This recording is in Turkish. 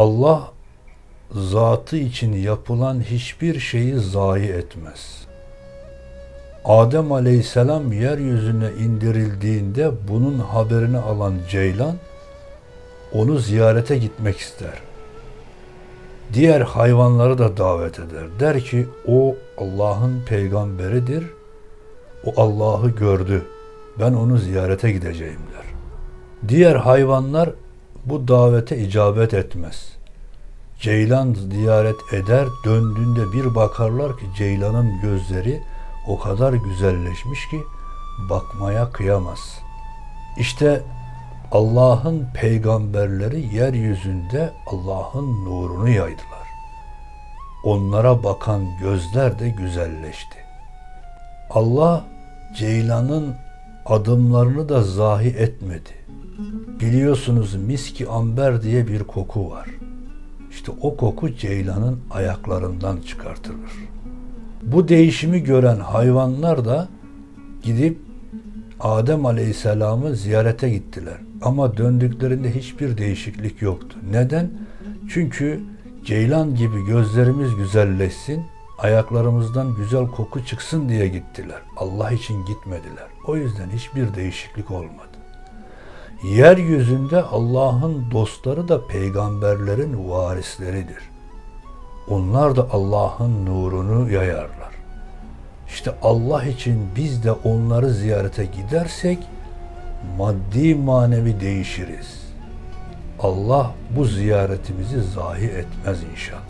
Allah zatı için yapılan hiçbir şeyi zayi etmez. Adem Aleyhisselam yeryüzüne indirildiğinde bunun haberini alan Ceylan onu ziyarete gitmek ister. Diğer hayvanları da davet eder. Der ki o Allah'ın peygamberidir. O Allah'ı gördü. Ben onu ziyarete gideceğim der. Diğer hayvanlar bu davete icabet etmez. Ceylan ziyaret eder, döndüğünde bir bakarlar ki Ceylan'ın gözleri o kadar güzelleşmiş ki bakmaya kıyamaz. İşte Allah'ın peygamberleri yeryüzünde Allah'ın nurunu yaydılar. Onlara bakan gözler de güzelleşti. Allah Ceylan'ın adımlarını da zahi etmedi. Biliyorsunuz miski amber diye bir koku var. İşte o koku ceylanın ayaklarından çıkartılır. Bu değişimi gören hayvanlar da gidip Adem Aleyhisselam'ı ziyarete gittiler. Ama döndüklerinde hiçbir değişiklik yoktu. Neden? Çünkü ceylan gibi gözlerimiz güzelleşsin, ayaklarımızdan güzel koku çıksın diye gittiler. Allah için gitmediler. O yüzden hiçbir değişiklik olmadı. Yeryüzünde Allah'ın dostları da peygamberlerin varisleridir. Onlar da Allah'ın nurunu yayarlar. İşte Allah için biz de onları ziyarete gidersek maddi manevi değişiriz. Allah bu ziyaretimizi zahi etmez inşallah.